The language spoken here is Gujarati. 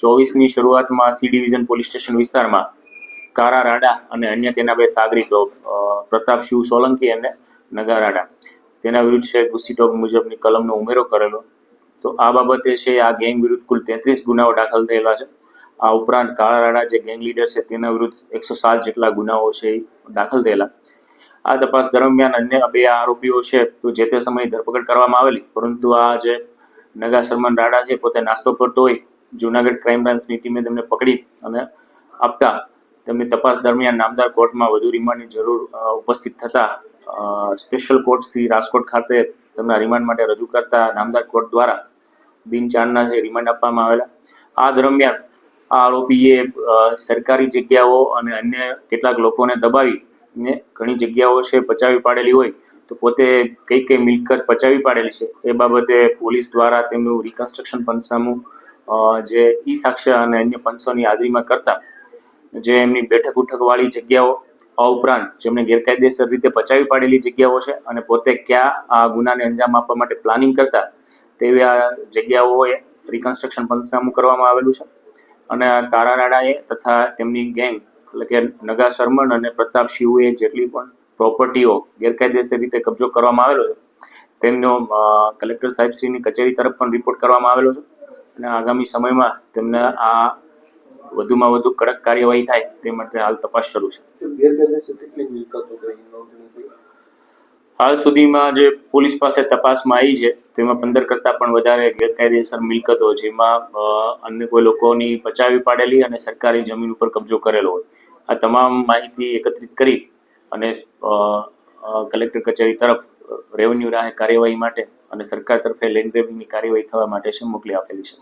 ચોવીસની શરૂઆતમાં સી ડિવિઝન પોલીસ સ્ટેશન વિસ્તારમાં કારા રાડા અને અન્ય તેના બે સાગરીતો પ્રતાપ શિવ સોલંકી અને નગા રાડા. તેના વિરુદ્ધ છે ગુસ્સી ટોક મુજબની કલમનો ઉમેરો કરેલો. તો આ બાબતે છે આ ગેંગ વિરુદ્ધ કુલ તેત્રીસ ગુનાઓ દાખલ થયેલા છે. આ ઉપરાંત કાળા રાડા જે ગેંગ લીડર છે તેના વિરુદ્ધ એકસો સાત જેટલા ગુનાઓ છે દાખલ થયેલા. આ તપાસ દરમિયાન અન્ય બે આરોપીઓ છે તો જે તે સમયે ધરપકડ કરવામાં આવેલી, પરંતુ આ જે નગા સલમાન રાડા છે પોતે નાસ્તો કરતો હોય જુનાગઢ ક્રાઇમ બ્રાન્ચની ટીમે તેમને પકડી અને આપતા તેમની તપાસ દરમિયાન નામદાર કોર્ટમાં વધુ રિમાન્ડની જરૂર ઉપસ્થિત થતા સ્પેશિયલ કોર્ટ શ્રી રાજકોટ ખાતે તેમના રિમાન્ડ માટે રજૂ કરતા નામદાર કોર્ટ દ્વારા દિન રિમાન્ડ આપવામાં આવેલા. આ દરમિયાન આ આરોપીએ સરકારી જગ્યાઓ અને અન્ય કેટલાક લોકોને દબાવી ને ઘણી જગ્યાઓ છે પચાવી પાડેલી હોય તો પોતે કઈ કઈ મિલકત પચાવી પાડેલી છે એ બાબતે પોલીસ દ્વારા તેમનું રિકન્સ્ટ્રક્શન પંચનામું જે ઈ સાક્ષ્ય અને અન્ય પંચોની હાજરીમાં કરતા, જે એમની બેઠક ઉઠકવાળી જગ્યાઓ, આ ઉપરાંત જેમને ગેરકાયદેસર રીતે પચાવી પાડેલી જગ્યાઓ છે અને પોતે ક્યાં આ ગુનાને અંજામ આપવા માટે પ્લાનિંગ કરતા, તેવી આ જગ્યાઓએ રિકન્સ્ટ્રક્શન પંચનામું કરવામાં આવેલું છે. અને આ કારા તથા તેમની ગેંગ એટલે કે નગા શર્મન અને પ્રતાપ શિવુએ જેટલી પણ પ્રોપર્ટીઓ ગેરકાયદેસર રીતે કબજો કરવામાં આવેલો છે, તેમનો કલેક્ટર સાહેબશ્રીની કચેરી તરફ પણ રિપોર્ટ કરવામાં આવેલો છે. અને આગામી સમયમાં તેમને આ વધુમાં વધુ કડક કાર્યવાહી થાય તે માટે હાલ તપાસ શરૂ છે. હાલ સુધીમાં જે પોલીસ પાસે તપાસમાં આવી છે તેમાં પંદર કરતાં પણ વધારે ગેરકાયદેસર મિલકતો જેમાં અન્ય કોઈ લોકોની પચાવી પાડેલી અને સરકારી જમીન ઉપર કબજો કરેલો હોય. આ તમામ માહિતી એકત્રિત કરી અને કલેક્ટર કચેરી તરફ રેવન્યુ રાહે કાર્યવાહી માટે અને સરકાર તરફે લેન્ડ ગ્રેબિંગની કાર્યવાહી થવા માટે છે મોકલી આપેલી છે.